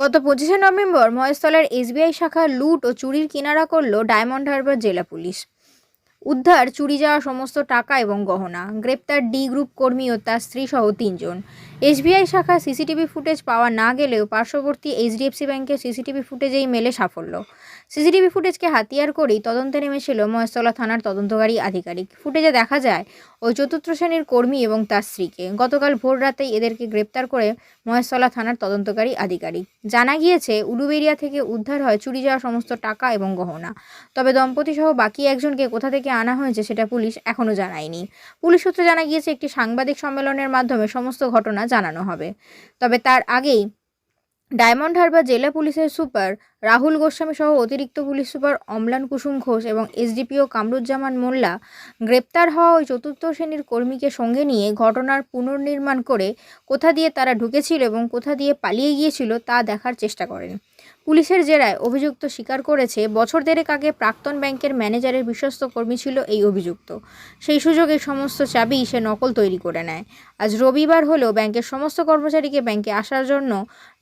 গত পঁচিশে November মহেশতলার SBI শাখা লুট ও চুরির কিনারা করল ডায়মন্ড হারবার জেলা পুলিশ। উদ্ধার, চুরি যাওয়া সমস্ত টাকা এবং গহনা। গ্রেপ্তার ডি গ্রুপ কর্মী ও তার স্ত্রী সহ তিনজন। এসবিআই শাখা সিসিটিভি ফুটেজ পাওয়া না গেলেও পার্শ্ববর্তী এইচডিএফসি ব্যাংকের সিসিটিভি ফুটেজেই মেলে সাফল্য। সিসিটিভি ফুটেজকে হাতিয়ার করেই তদন্তে নেমেছিল মহেশতলা থানার তদন্তকারী আধিকারিক। ফুটেজে দেখা যায়, ওই চতুর্থ শ্রেণির কর্মী এবং তার স্ত্রীকে। গতকাল ভোর রাতেই এদেরকে গ্রেপ্তার করে মহেশতলা থানার তদন্তকারী আধিকারিক। জানা গিয়েছে উলুবেরিয়া থেকে উদ্ধার হয় চুরি যাওয়া সমস্ত টাকা এবং গহনা। তবে দম্পতি সহ বাকি একজনকে কোথা থেকে আনা হয়েছে সেটা পুলিশ এখনও জানায়নি। পুলিশ সূত্রে জানা গিয়েছে, একটি সাংবাদিক সম্মেলনের মাধ্যমে সমস্ত ঘটনা জানানো হবে। তবে তার আগেই ডায়মন্ড হারবার জেলা পুলিশের সুপার রাহুল গোস্বামী সহ অতিরিক্ত পুলিশ সুপার অম্লান কুসুম ঘোষ এবং এসডিপিও কামরুজ্জামান মোল্লা গ্রেপ্তার হওয়া ওই চতুর্থ শ্রেণির কর্মীকে সঙ্গে নিয়ে ঘটনার পুনর্নির্মাণ করে কোথা দিয়ে তারা ঢুকেছিল এবং কোথা দিয়ে পালিয়ে গিয়েছিল তা দেখার চেষ্টা করেন। পুলিশের জেরায় অভিযুক্ত স্বীকার করেছে, বছর দেড়েক আগে প্রাক্তন ব্যাংকের ম্যানেজারের বিশ্বস্ত কর্মী ছিল এই অভিযুক্ত। সেই সুযোগে সমস্ত চাবি সে নকল তৈরি করে নেয়। আজ রবিবার হলেও ব্যাংকের সমস্ত কর্মচারীকে ব্যাংকে আসার জন্য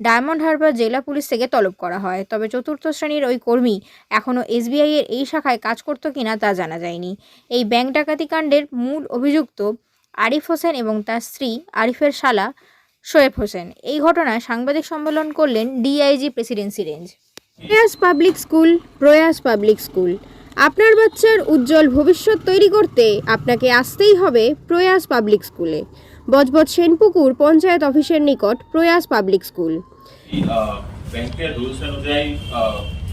ডায়মন্ড হারবার জেলা পুলিশ থেকে তলব করা হয়। তবে চতুর্থ শ্রেণির ওই কর্মী এখনও এসবিআই এর এই শাখায় কাজ করতো কিনা তা জানা যায়নি। এই ব্যাংক ডাকাতি কাণ্ডের মূল অভিযুক্ত আরিফ হোসেন এবং তার স্ত্রী আরিফের শালা শোয়েব হোসেন। এই ঘটনায় সাংবাদিক সম্মেলন করলেন DIG Presidency range. Prayas public school Prayas public school. আপনার বাচ্চার উজ্জ্বল ভবিষ্যৎ তৈরি করতে আপনাকে আসতেই হবে প্রয়াস পাবলিক স্কুলে। বজবজ সেনপুকুর পঞ্চায়েত অফিসের নিকট প্রয়াস পাবলিক স্কুল। ব্যাংকের রুলস অনুযায়ী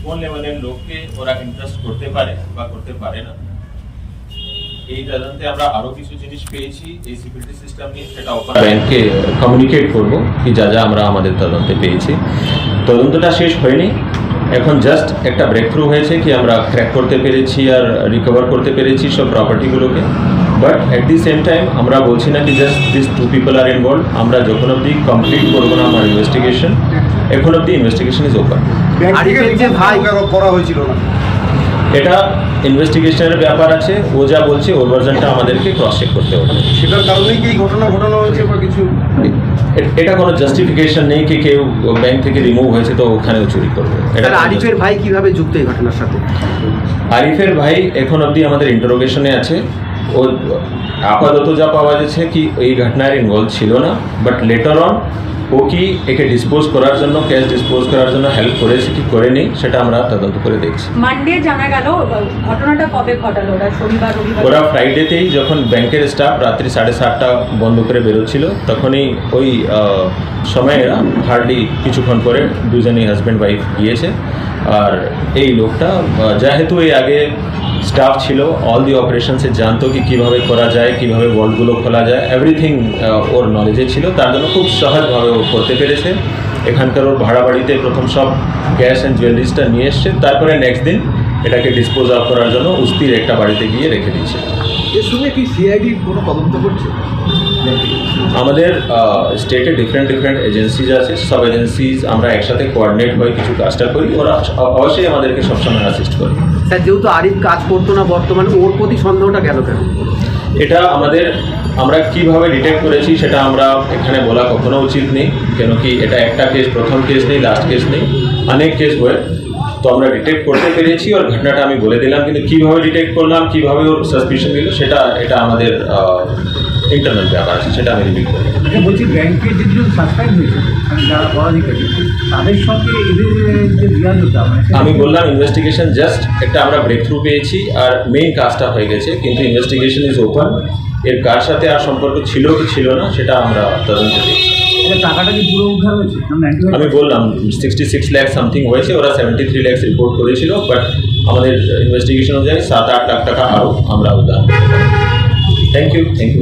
কোন লেভেলের লোককে ওরা ইন্টারেস্ট করতে পারে বা করতে পারে না। এই তদন্তে আমরা আরও কিছু জিনিস পেয়েছি, এই সিকিউরিটি সিস্টেম নিয়ে সেটা ওপর ব্যাংকে কমিউনিকেট করব কি যা যা আমরা আমাদের তদন্তে পেয়েছি। তদন্তটা শেষ হয়নি। এখন জাস্ট একটা ব্রেক থ্রু হয়েছে কি আমরা ক্র্যাক করতে পেরেছি আর রিকভার করতে পেরেছি সব প্রপার্টিগুলোকে but at the same time আমরা বলছি না কি জাস্ট দিস টু পিপল আর ইনভলভ আমরা যখন অবধি কমপ্লিট করব না আমার ইনভেস্টিগেশন এখন অবধি ইনভেস্টিগেশন ইজ ওপেন ভাই করা হয়েছিল না। এটা ইনভেস্টিগেশনের ব্যাপার আছে ও যা বলছে ওর ভার্জনটা আমাদেরকে ক্রস চেক করতে হবে। সেটার কারণে কি এই ঘটনা ঘটানো হয়েছে বা কিছু? এটা কোনো জাস্টিফিকেশন নেই কি কেউ ব্যাংক থেকে রিমুভ হয়েছে তো ওখানেও চুরি করবে। এটা আরিফের ভাই কীভাবে যুক্ত এই ঘটনার সাথে? আরিফের ভাই এখন অবধি আমাদের ইন্টারোগেশনে আছে। ও আপাতত যা পাওয়া যাচ্ছে কি এই ঘটনার ইনভলভ ছিল না বাট লেটার অন ও কি একে ডিসপোজ করার জন্য ক্যাশ ডিসপোজ করার জন্য হেল্প করেছে কি করেনি সেটা আমরা তদন্ত করে দেখছি। মানডে জানা গেল ঘটনাটা কবে ঘটালো? ওরা শনিবার রবিবার? ওরা ফ্রাইডেতেই যখন ব্যাংকের স্টাফ রাত্রি সাড়ে সাতটা বন্ধ করে বেরোচ্ছিল তখনই ওই সময় এরা হার্ডলি কিছুক্ষণ পরে দুজনেই হাজব্যান্ড ওয়াইফ গিয়েছে। আর এই লোকটা যেহেতু এই আগে স্টাফ ছিল অল দি অপারেশনসে জানতো কি কীভাবে করা যায় কীভাবে ওয়ার্ল্ডগুলো খোলা যায় এভরিথিং ওর নলেজে ছিল। তার জন্য খুব সহজভাবে ও করতে পেরেছে। এখানকার ওর ভাড়া বাড়িতে প্রথম সব গ্যাস অ্যান্ড জুয়েলারিসটা নিয়ে এসছে। তারপরে নেক্সট দিন এটাকে ডিসপোজ অফ করার জন্য উস্তির একটা বাড়িতে গিয়ে রেখে দিয়েছে। এর সঙ্গে কি সিআইডি কোনো তদন্ত করছে? আমাদের স্টেটে ডিফারেন্ট ডিফারেন্ট এজেন্সিজ আছে। সব এজেন্সিজ আমরা একসাথে কোঅর্ডিনেট হয়ে কিছু কাজটা করি। ওরা অবশ্যই আমাদেরকে সবসময় অ্যাসিস্ট করে। স্যার, যেহেতু আরিফ কাজ করতো না বর্তমানে, ওর প্রতি সন্দেহটা গেল কেন? এটা আমাদের, আমরা কীভাবে ডিটেক্ট করেছি সেটা আমরা এখানে বলা কখনো উচিত নেই কেন কি এটা একটা কেস প্রথম কেস নেই লাস্ট কেস নেই, অনেক কেস হয়ে, তো আমরা ডিটেক্ট করতে পেরেছি ওর ঘটনাটা আমি বলে দিলাম, কিন্তু কীভাবে ডিটেক্ট করলাম, কীভাবে ওর সাসপিশন দিল, সেটা, এটা আমাদের ইন্টারনাল ব্যাপার আছে সেটা আমি রিভিল করি। আচ্ছা বলছি ব্যাংকে যে দুজন সাসপেন্ড হয়েছে মানে যারা পদাধিকারী তাদের সঙ্গে এদের যে মানে আমি বললাম ইনভেস্টিগেশন জাস্ট একটা আমরা ব্রেক থ্রু পেয়েছি আর মেইন কাজটা হয়ে গেছে কিন্তু ইনভেস্টিগেশন ইজ ওপেন এর কার সাথে আর সম্পর্ক ছিল কি ছিল না সেটা আমরা তদন্ত দেখছি টাকাটা কি পুরো উদ্ধার হয়েছে? আমি বললাম সিক্সটি সিক্স ল্যাক সামথিং হয়েছে ওরা সেভেন্টি থ্রি ল্যাক্স রিপোর্ট করেছিল বাট আমাদের ইনভেস্টিগেশন অনুযায়ী সাত আট লাখ টাকা আরও আমরা উদাহরণ থ্যাংক ইউ থ্যাংক ইউ